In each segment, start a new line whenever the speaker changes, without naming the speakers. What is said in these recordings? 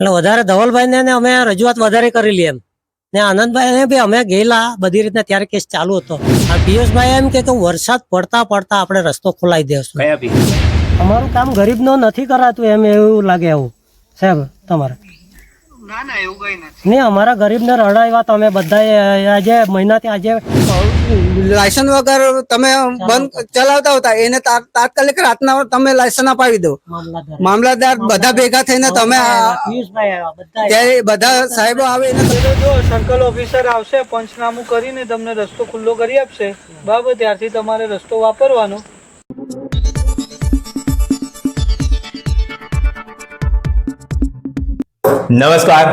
એટલે વધારે ધવલભાઈને ને અમે રજૂઆત વધારે કરેલી એમ. ને આનંદભાઈને બી અમે ગયેલા બધી રીતના ત્યારે કેસ ચાલુ હતો. આ પિયુષભાઈ એમ કે કે વરસાદ પડતા પડતા આપણે રસ્તો ખોલાવી દેશું. અમારું કામ ગરીબનો નથી કરાતું એમ એવું લાગે એવું સાહેબ તમારે.
ના ના
નહીં અમારા ગરીબને રડાવ્યા તમે બધા આજે મહિનાથી આજે
લાયસન્સ વગર તમે બંધ ચલાવતા હતા એને તાત્કાલિક રાતના તમે લાયસન્સ અપાવી દો.
મામલાદાર
મામલતદાર બધા ભેગા થઈને તમે આ-
બધા
ત્યારે બધા સાહેબો આવે એને
જો સર્કલ ઓફિસર આવશે પંચનામું કરીને તમને રસ્તો ખુલ્લો કરી આપશે. બરાબર ત્યારથી તમારે રસ્તો વાપરવાનો.
નમસ્કાર.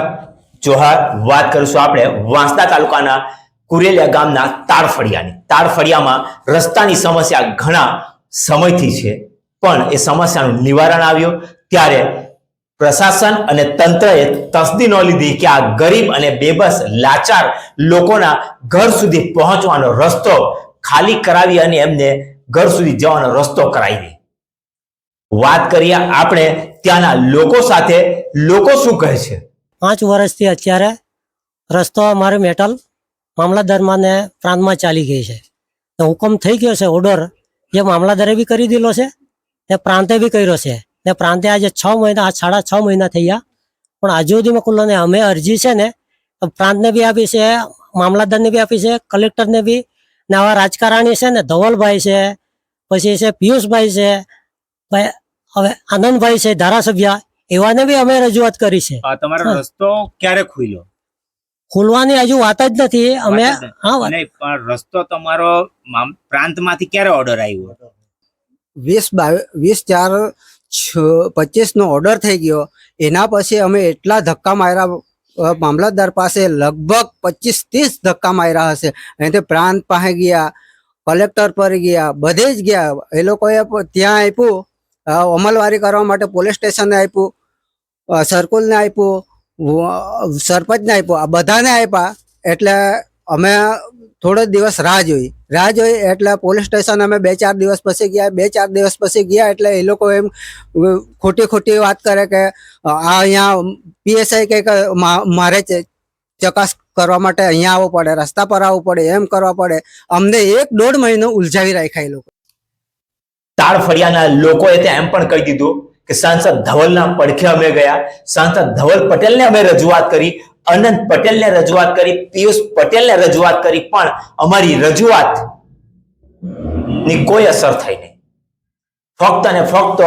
જોહાર, વાત કરીશું આપણે વાંસદા તાલુકાના કુરેલિયા ગામના તાળફળિયાની તાળફળિયામાં રસ્તાની સમસ્યા ઘણા સમયથી છે, પણ એ સમસ્યાનું નિવારણ આવ્યું. ત્યારે પ્રશાસન અને તંત્રએ તસદી ન લીધી કે આ ગરીબ અને બેબસ લાચાર લોકોના ઘર સુધી પહોંચવાનો રસ્તો ખાલી કરાવી અને એમને ઘર સુધી જવાનો રસ્તો કરાવી. દે વાત કરીએ આપણે ત્યાંના લોકો સાથે. લોકો શું કહે છે?
પાંચ વર્ષથી અત્યારે રસ્તો અમારે મેટલ મામલાદારમાં ને પ્રાંતમાં ચાલી ગઈ છે. તો હુકમ થઈ ગયો છે ઓર્ડર જે મામલાદારે બી કરી દીધો છે ને પ્રાંતે બી કર્યો છે. ને પ્રાંતે આજે છ મહિના, આ સાડા છ મહિના થઈ ગયા. પણ હજુ સુધીમાં ખુલ્લો અમે અરજી છે ને પ્રાંતને બી આપી છે, મામલાદારને બી આપી છે, કલેક્ટરને બી. ને આવા રાજકારણી છે ને ધવલભાઈ છે, પછી છે પિયુષભાઈ છે ભાઈ હવે આનંદભાઈ છે ધારાસભ્ય એવાને બી અમે રજૂઆત કરી છે.
તમારો રસ્તો ક્યારે ખુલ્યો?
ખોલવાની હજુ વાત જ નથી. અમે હા
પણ રસ્તો તમારો પ્રાંતમાંથી ક્યારે ઓર્ડર આવ્યો
વીસ બાવીસ વીસ ચાર પચીસ નો ઓર્ડર થઈ ગયો. એના પછી અમે એટલા ધક્કા માર્યા. મામલતદાર પાસે લગભગ પચીસ ત્રીસ ધક્કા માર્યા હશે. અહીંથી પ્રાંત પાસે ગયા કલેક્ટર પર ગયા બધે જ ગયા. એ લોકોએ ત્યાં આપ્યું. અમલવારી કરવા માટે પોલીસ સ્ટેશનને આપ્યું સર્કુલને આપ્યું સરપંચને આપ્યું, આ બધાને આપ્યા એટલે અમે થોડો દિવસ રાહ જોઈ. રાહ જોઈ એટલે પોલીસ સ્ટેશન અમે બે ચાર દિવસ પછી ગયા. બે ચાર દિવસ પછી ગયા એટલે એ લોકો એમ ખોટી ખોટી વાત કરે કે આ અહીંયા પીએસઆઈ કે કે મારે ચકાસ કરવા માટે અહીંયા આવવું પડે, રસ્તા પર આવવું પડે, એમ કરવા પડે. અમને એક દોઢ મહિનો ઉલઝાવી રાખ્યા એ લોકો.
તાળ ફળિયાના લોકોએ ત્યાં એમ પણ કહી દીધું કે સાંસદ ધવલના પડખે અમે ગયા, સાંસદ ધવલ પટેલને અમે રજૂઆત કરી, અનંત પટેલને રજૂઆત કરી, પિયુષ પટેલને રજૂઆત કરી, પણ અમારી રજૂઆતની કોઈ અસર થઈ નહીં. ફક્ત અને ફક્ત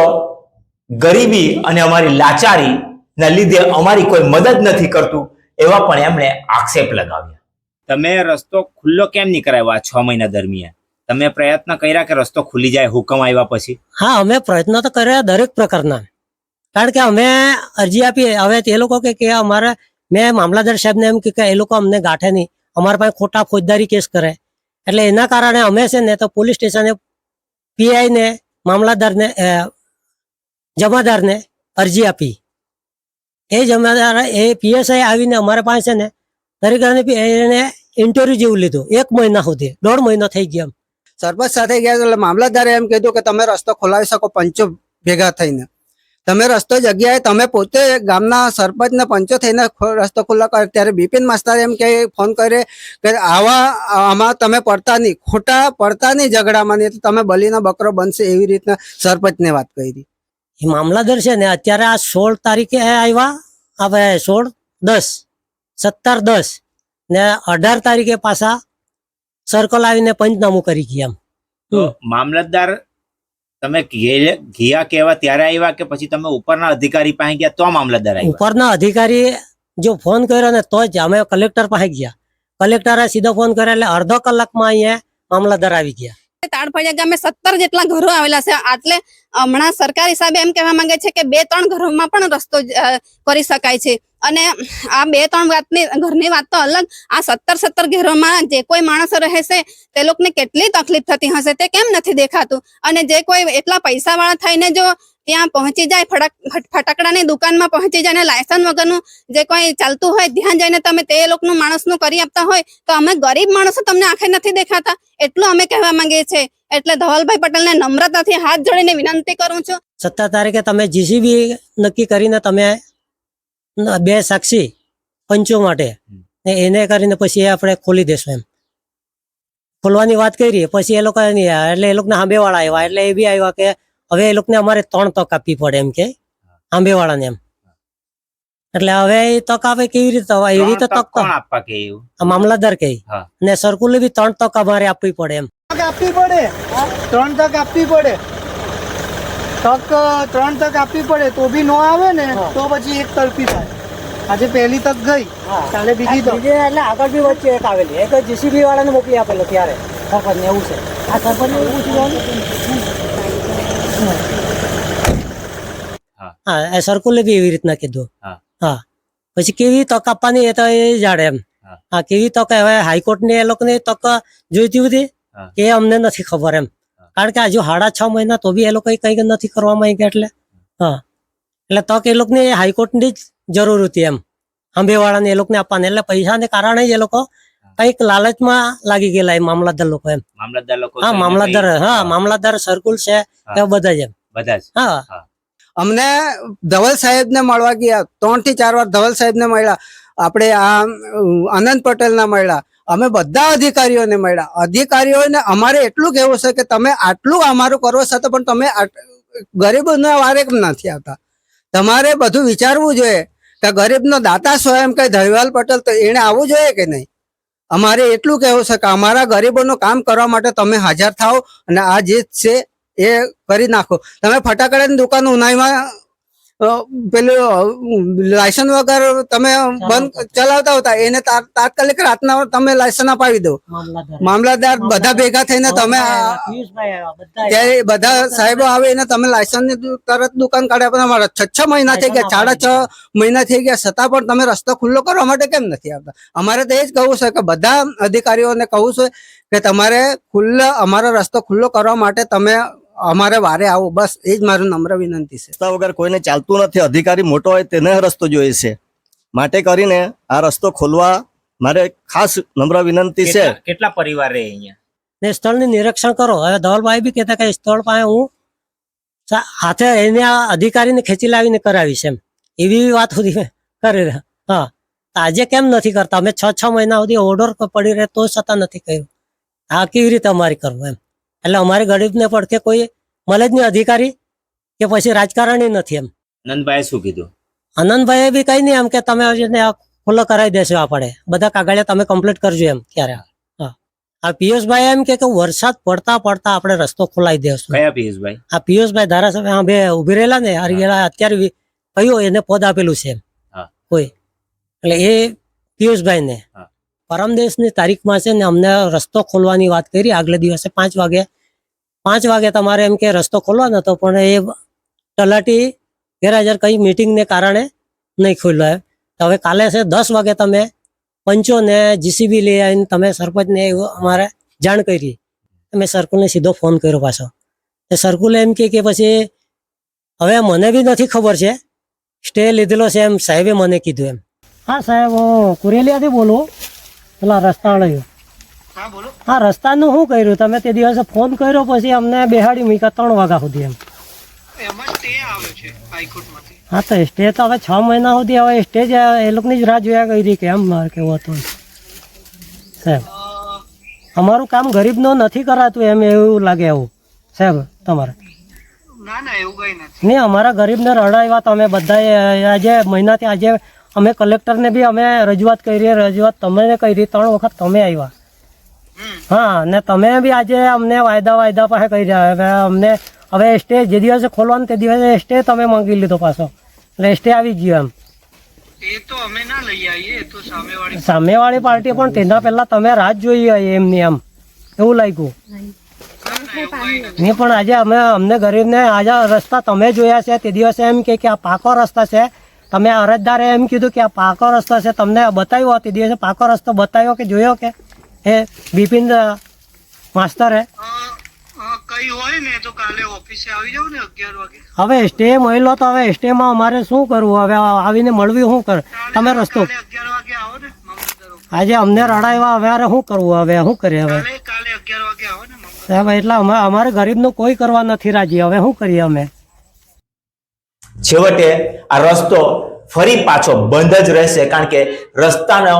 ગરીબી અને અમારી લાચારી ના લીધે અમારી કોઈ મદદ નથી કરતું, એવા પણ એમણે આક્ષેપ લગાવ્યા. તમે રસ્તો ખુલ્લો કેમ નહીં કરાવ્યો આ છ મહિના દરમિયાન? તમે પ્રયત્ન કર્યા કે રસ્તો ખુલી જાય, હુકમ આવ્યા પછી?
હા, અમે પ્રયત્ન તો કર્યા દરેક પ્રકારના. કારણ કે અમે અરજી આપી હવે તે લોકો કે કે અમારે, મેં મામલાદાર સાહેબને એમ કે એ લોકો અમને ગાંઠે નહીં. અમારા પાસે ખોટા ફોજદારી કેસ કરે. એટલે એના કારણે અમે છે ને તો પોલીસ સ્ટેશને પીઆઈ ને મામલાદારને જમાદારને અરજી આપી. એ જમાદાર, એ પીએસઆઈ આવીને અમારા પાસે છે ને, દરેક એને ઇન્ટરવ્યુ જેવું લીધું. એક મહિના સુધી, દોઢ મહિનો થઈ ગયો એમ.
સરપંચ સાથે ગયા એટલે મામલતદારે એમ કીધું કે તમે રસ્તો ખોલાવી શકો પંચો ભેગા થઈને. તમે રસ્તો જગ્યાએ તમે પોતે ગામના સરપંચ ને પંચો થઈને રસ્તો ખુલ્લો કરે. ત્યારે બિપિન માસ્તર એમ કે ફોન કરે કે આવા આમાં તમે પડતા નહીં. ખોટા પડતા નહીં ઝઘડામાં નહીં. તમે બલીનો બકરો બનશે એવી રીતના સરપંચને વાત કરી.
એ મામલાદાર છે ને, અત્યારે આ સોળ તારીખે આવ્યા. હવે સોળ દસ, સત્તર દસ ને અઢાર તારીખે પાછા સર્કલ આવીને પંચનામું કરી ગયા એમ.
મામલતદાર તમે ઘિયા કેવા ત્યારે આવ્યા કે પછી તમે ઉપરના અધિકારી પાસે ગયા તો મામલતદાર આવ્યા?
ઉપરના અધિકારી જો ફોન કર્યો ને તો જ અમે કલેક્ટર પાસે ગયા. કલેક્ટરે સીધો ફોન કર્યો એટલે અડધો કલાકમાં અહીંયા મામલતદાર આવી ગયા.
તાળફળિયા ગામે સત્તર જેટલા ઘરો આવેલા છે. આટલે હમણાં સરકાર હિસાબે એમ કહેવા માંગે છે કે બે, ત્રણ ઘરોમાં પણ રસ્તો કરી શકાય છે. અને આ બે, ત્રણ વાતની, ઘરની વાત તો અલગ. આ સત્તર સત્તર ઘરોમાં જે કોઈ માણસો રહે છે તે લોકોને કેટલી તકલીફ થતી હશે તે કેમ નથી દેખાતું? અને જે કોઈ એટલા પૈસા વાળા થઈને જો ત્યાં પહોંચી જાય ફટક ફટ- ફટાકડાની દુકાનમાં પહોંચી જાય અને લાયસન્સ વગરનું જે કોઈ ચાલતું હોય, ધ્યાન જઈને તમે તે લોકોનું માણસનું કરી આપતા હોય, તો અમે ગરીબ માણસો તમને આંખે નથી દેખાતા. એટલું અમે કહેવા માંગીએ છીએ. એટલે ધવલભાઈ પટેલને નમ્રતાથી હાથ જોડીને વિનંતી કરું છું.
સત્તર તારીખે તમે જીસીબી નક્કી કરીને તમે બે સાક્ષી પંચો માટે એને કરીને પછી આપણે ખોલી દેશું એમ. ખોલવાની વાત કરી, પછી એ લોકો. એટલે એ લોકોને હાંબેવાળા આવ્યા, એટલે એ બી આવ્યા કે હવે એ લોકોને અમારે ત્રણ તક આપવી પડે એમ કે આંબેવાળાને એમ. એટલે હવે એ તક આપે કેવી રીતે? એવી રીતે તક તો
કોણ આપવા કે
મામલતદાર કહે. અને સરકુલે બી ત્રણ તક અમારે આપવી પડે એમ.
તક આપવી પડે? ત્રણ તક આપવી પડે? તક ત્રણ તક આપવી પડે તો બી નો આવે ને તો પછી એક તરફી થાય. આજે પહેલી તક ગઈ કાલે બીજી તક.
બીજે એટલે આગળ બી વચ્ચે એક આવેલી. એક જીસીબી વાળાને મોકલી આપેલો ત્યારે. સરપંચ ને એવું છે. આ સરપંચ ને એવું પૂછ્યું હા. એ સરકુલે બી એવી રીતના કીધું.
હા.
પછી કેવી તક આપવાની એ તો એ જાણે એમ.
હા.
કેવી તક હવે હાઈકોર્ટની એ લોકોને તક જોઈતી હતી. કે અમને નથી ખબર એમ. કારણ કે હજુ સાડા છ મહિના તો બી એ લોકો કઈ નથી કરવા માંગ્યા એટલે. હા. એટલે તક એ લોકોની હાઈકોર્ટની જ જરૂર હતી એમ. આંબેવાળાને એ લોકોને આપવાની. એટલે પૈસાને કારણે જ એ લોકો કંઈક લાલચમાં લાગી ગયેલા એ મામલતદાર લોકો એમ.
મામલતદાર લોકો
હા મામલતદાર હા મામલતદાર સર્કુલ છે એ બધા જ એમ.
બધા જ?
હા.
અમને ધવલ સાહેબ ને મળવા ગયા ત્રણથી ચાર વાર ધવલ સાહેબ ને મળ્યા. આપણે આ આનંદ પટેલ ના મળ્યા. અમે બધા અધિકારીઓને મળ્યા. અધિકારીઓને અમારે એટલું કહેવું છે કે તમે આટલું અમારું કરો છતાં પણ તમે ગરીબોના વારે કેમ નથી આવતા? તમારે બધું વિચારવું જોઈએ. કે ગરીબનો દાતા સ્વયં કે ધૈવાલ પટેલ તો એને આવવું જોઈએ કે નહીં? અમારે એટલું કહેવું છે કે અમારા ગરીબોનું કામ કરવા માટે તમે હાજર થાઓ અને આ જે છે એ કરી નાખો. તમે ફટાકડાની દુકાન ઉનાઈમાં પેલું લાયસન્સ વગર તમે બંધ ચલાવતા હતા એને તાત્કાલિક રાતના તમે લાયસન્સ અપાવી દો.
મામલતદાર.
બધા ભેગા થઈને તમે ત્યારે બધા સાહેબો આવે એને તમે લાયસન્સ તરત દુકાન કાઢ્યા પણ અમારા છ છ મહિના થઈ ગયા સાડા છ મહિના થઈ ગયા છતાં પણ તમે રસ્તો ખુલ્લો કરવા માટે કેમ નથી આવતા? અમારે તો એ જ કહવું છે કે બધા અધિકારીઓને કહું છે કે તમારે ખુલ્લો અમારો રસ્તો ખુલ્લો કરવા માટે તમે અમારે વારે આવો બસ એ જ મારું નમ્ર વિનંતી છે.
રસ્તા વગર કોઈને ચાલતું નથી અધિકારી મોટો હોય તેને રસ્તો જોઈએ છે. માટે કરીને આ રસ્તો ખોલવા મારે ખાસ નમ્ર વિનંતી છે.
કેટલા- પરિવાર રહે અહીંયા?
ને સ્થળની નિરીક્ષણ કરો. હવે ધવલભાઈ બી કહેતા કે સ્થળ પાસે હું હાથે એને આ અધિકારીને ખેંચી લાવીને કરાવીશ એમ. એવી વાત સુધી કરી રહ્યા. હા. તો આજે કેમ નથી કરતા? અમે છ છ મહિના સુધી ઓર્ડર પડી રહે તો છતાં નથી કર્યું. આ કેવી રીતે અમારી કરવું એમ? એટલે અમારે ગરીબને પડખે કોઈ મળે જ નહીં અધિકારી કે પછી રાજકારણી નથી એમ.
નંદભાઈએ શું કીધું?
આનંદભાઈએ બી કઈ નહીં એમ કે તમે ખુલ્લો કરાવી દેશો આપણે. બધા કાગળિયા તમે કમ્પ્લીટ કરજો એમ ક્યારે. હા. આ પિયુષભાઈ એમ કે કે વરસાદ પડતા પડતા આપણે રસ્તો ખોલાવી દેશું.
કયા પિયુષભાઈ?
આ પિયુષભાઈ ધારાસભ્ય બે ઊભી રહેલા ને હરિયેલા અત્યારે કયો એને પદ આપેલું છે એમ. કોઈ. એટલે એ પિયુષભાઈ ને. પરમ દિવસની તારીખમાં છે ને અમને રસ્તો ખોલવાની વાત કરી. આગલે દિવસે પાંચ વાગે પાંચ વાગે તમારે એમ કે રસ્તો ખોલવાનો હતો, પણ એ તલાટી ગેરહાજર કંઈ મિટિંગને કારણે નહીં ખોલ્યો એમ. તો હવે કાલે છે દસ વાગે તમે પંચો ને જીસીબી લઈ આવીને તમે સરપંચને અમારે જાણ કરી. મેં સરકુલને સીધો ફોન કર્યો પાછો. તો સર્કુલે એમ કે પછી હવે મને બી નથી ખબર છે. સ્ટે લીધેલો છે એમ સાહેબે મને કીધું એમ. હા સાહેબ, હું કુરેલિયાથી બોલું. પેલા રસ્તા
હા રસ્તા
નું રસ્તાનું શું કર્યું? તમે તે દિવસે ફોન કર્યો પછી અમને બેહાડી મૂક્યા ત્રણ વાગ્યા સુધી એમ. હા તો સ્ટે તો હવે છ મહિના સુધી હવે સ્ટે જ એ લોકોની જ રાહ જોયા કરી કે એમ મારે કેવું હતું. સાહેબ અમારું કામ ગરીબનો નથી કરાતું એમ એવું લાગે એવું. સાહેબ તમારે.
ના ના એવું
નહીં અમારા ગરીબને રડાવ્યા તમે બધાએ આજે મહિનાથી આજે અમે કલેક્ટરને બી અમે રજૂઆત કરી રજૂઆત તમે કરી ત્રણ વખત તમે આવ્યા. હા ને તમે બી આજે અમને વાયદા વાયદા પાસે કહી રહ્યા. હવે અમને હવે સ્ટે જે દિવસે ખોલવાનું તે દિવસે સ્ટે તમે માંગી લીધો પાછો. એટલે સ્ટે આવી ગયો એમ.
અમે ના લઈ આવીએ એ તો સામેવાળી
સામેવાળી પાર્ટી પણ તેના પહેલા તમે રાહ જ જોઈ એમની એમ. એવું લાગ્યું. નહીં. પણ આજે અમે અમને ગરીબને આજે રસ્તા તમે જોયા છે તે દિવસે એમ કે કે આ પાકો રસ્તા છે તમે અરજદારે એમ કીધું કે આ પાકો રસ્તો છે તમને બતાવ્યો તે દિવસે પાકો રસ્તો બતાવ્યો કે જોયો કે? એ બિપિન માસ્તરે હવે સ્ટે મળ્યો તો હવે સ્ટેમાં અમારે શું કરવું? હવે આવીને મળવી શું કર? તમે રસ્તો. આજે અમને રડાવ્યા હવે શું કરવું? હવે શું કરીએ હવે? સાહેબ એટલે અમે અમારે ગરીબનું કોઈ કરવા નથી રાજી. હવે શું કરીએ અમે?
છેવટે આ રસ્તો ફરી પાછો બંધ જ રહેશે, કારણ કે રસ્તાનો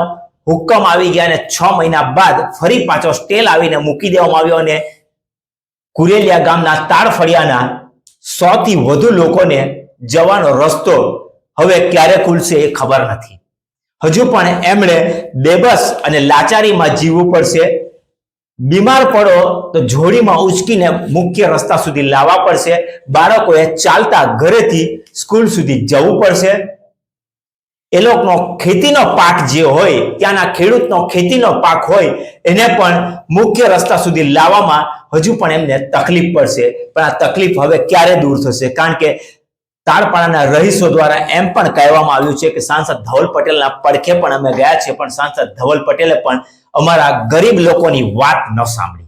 હુકમ આવી ગયા અને છ મહિના બાદ ફરી પાછો સ્ટેલ આવીને મૂકી દેવામાં આવ્યો અને કુરેલિયા ગામના તાળફળિયાના સો થી વધુ લોકોને જવાનો રસ્તો હવે ક્યારે ખુલશે એ ખબર નથી. હજુ પણ એમણે બેબસ અને લાચારીમાં જીવવું પડશે. બીમાર પડો તો જોડીમાં ઉચકીને મુખ્ય રસ્તા સુધી લાવવા પડશે. બાળકોએ ચાલતા ઘરેથી સ્કૂલ સુધી જવું પડશે. એ લોકોનો ખેતીનો પાક જે હોય, ત્યાંના ખેડૂતનો ખેતીનો પાક હોય, એને પણ મુખ્ય રસ્તા સુધી લાવવામાં હજુ પણ એમને તકલીફ પડશે. પણ આ તકલીફ હવે ક્યારે દૂર થશે? કારણ કે તાળપાડાના રહીશો દ્વારા એમ પણ કહેવામાં આવ્યું છે કે સાંસદ ધવલ પટેલના પડખે પણ અમે ગયા છીએ, પણ સાંસદ ધવલ પટેલે પણ અમારા ગરીબ લોકોની વાત ન સાંભળી.